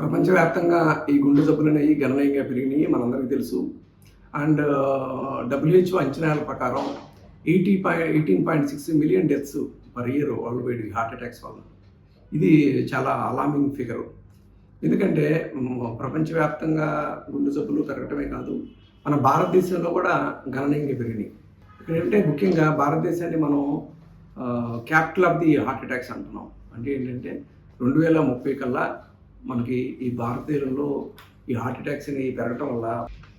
ప్రపంచవ్యాప్తంగా ఈ గుండె జబ్బులు అనేవి గణనీయంగా పెరిగినాయి మనందరికీ తెలుసు. అండ్ డబ్ల్యూహెచ్ఓ అంచనాల ప్రకారం eighty point eighteen point six million deaths per year world wide heart attacks వల్ల. ఇది చాలా అలామింగ్ ఫిగర్ ఎందుకంటే ప్రపంచవ్యాప్తంగా గుండె జబ్బులు పెరగటమే కాదు మన భారతదేశంలో కూడా గణనీయంగా పెరిగినాయి. ఇక్కడ ఏంటంటే ముఖ్యంగా భారతదేశాన్ని మనం capital of the heart attacks అంటున్నాం. అంటే ఏంటంటే రెండు వేల ముప్పై కల్లా మనకి ఈ భారతదేశంలో ఈ హార్ట్ అటాక్స్ అనేవి పెరగటం వల్ల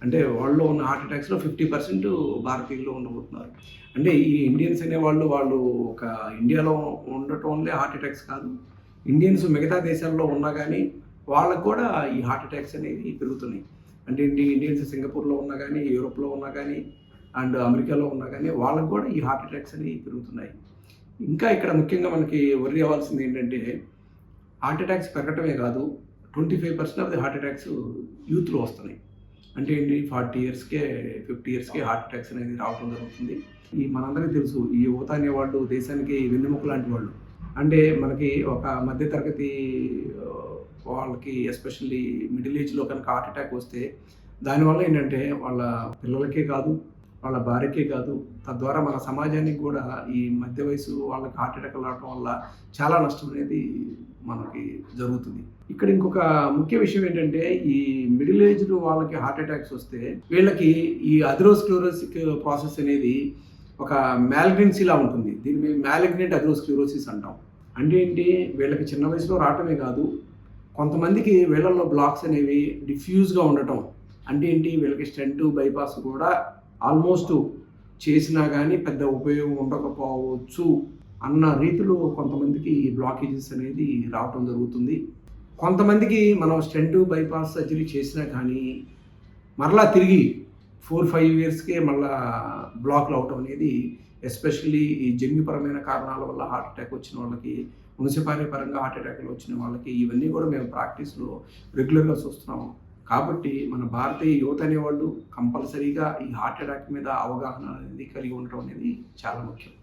అంటే వాళ్ళు ఉన్న హార్ట్ అటాక్స్లో ఫిఫ్టీ పర్సెంట్ భారతీయుల్లో ఉండబోతున్నారు. అంటే ఈ ఇండియన్స్ అనేవాళ్ళు వాళ్ళు ఒక ఇండియాలో ఉండటం వల్లే హార్ట్ అటాక్స్ కాదు. ఇండియన్స్ మిగతా దేశాల్లో ఉన్నా కానీ వాళ్ళకు కూడా ఈ హార్ట్ అటాక్స్ అనేవి పెరుగుతున్నాయి. అంటే ఇండియన్స్ సింగపూర్లో ఉన్నా కానీ యూరోప్లో ఉన్నా కానీ అండ్ అమెరికాలో ఉన్నా కానీ వాళ్ళకు కూడా ఈ హార్ట్ అటాక్స్ అనేవి పెరుగుతున్నాయి. ఇంకా ఇక్కడ ముఖ్యంగా మనకి వరి అవ్వాల్సింది ఏంటంటే హార్ట్ అటాక్స్ పెరగటమే కాదు twenty five percent of the heart attacks యూత్లో వస్తున్నాయి. అంటే ఏంటి? ఫార్టీ ఇయర్స్కే ఫిఫ్టీ ఇయర్స్కే హార్ట్ అటాక్స్ అనేది రావడం జరుగుతుంది. ఈ మనందరికీ తెలుసు ఈ యువత అనేవాళ్ళు దేశానికి వెన్నెముక లాంటి వాళ్ళు. అంటే మనకి ఒక మధ్యతరగతి వాళ్ళకి ఎస్పెషల్లీ మిడిల్ ఏజ్లో కనుక హార్ట్ అటాక్ వస్తే దానివల్ల ఏంటంటే వాళ్ళ పిల్లలకే కాదు వాళ్ళ భార్యకే కాదు తద్వారా మన సమాజానికి కూడా ఈ మధ్య వయసు వాళ్ళకి హార్ట్ అటాక్ రావడం వల్ల చాలా నష్టం అనేది మనకి జరుగుతుంది. ఇక్కడ ఇంకొక ముఖ్య విషయం ఏంటంటే ఈ మిడిల్ ఏజ్డ్ వాళ్ళకి హార్ట్ అటాక్స్ వస్తే వీళ్ళకి ఈ అథెరోస్క్లోరోసిక్ ప్రాసెస్ అనేది ఒక మ్యాలగ్నెన్సీ లా ఉంటుంది. దీన్ని మేము మ్యాలగ్నెంట్ అంటాం. అంటే ఏంటి? వీళ్ళకి చిన్న వయసులో రావటమే కాదు కొంతమందికి వీళ్ళల్లో బ్లాక్స్ అనేవి డిఫ్యూజ్గా ఉండటం. అంటే ఏంటి? వీళ్ళకి స్టెంట్ బైపాస్ కూడా ఆల్మోస్ట్ చేసినా కానీ పెద్ద ఉపయోగం ఉండకపోవచ్చు అన్న రీతిలో కొంతమందికి బ్లాకేజెస్ అనేది రావటం జరుగుతుంది. కొంతమందికి మనం స్టెంట్ బైపాస్ సర్జరీ చేసినా కానీ మరలా తిరిగి ఫోర్ ఫైవ్ ఇయర్స్కే మళ్ళా బ్లాక్లు అవటం అనేది ఎస్పెషల్లీ ఈ జన్యుపరమైన కారణాల వల్ల హార్ట్ అటాక్ వచ్చిన వాళ్ళకి మున్సిపాలిటీ పరంగా హార్ట్ అటాక్లు వచ్చిన వాళ్ళకి ఇవన్నీ కూడా మేము ప్రాక్టీస్లో రెగ్యులర్గా చూస్తున్నాము. కాబట్టి మన భారతీయ యువత అనేవాళ్ళు కంపల్సరీగా ఈ హార్ట్ అటాక్ మీద అవగాహన అనేది కలిగి ఉండటం అనేది చాలా ముఖ్యం.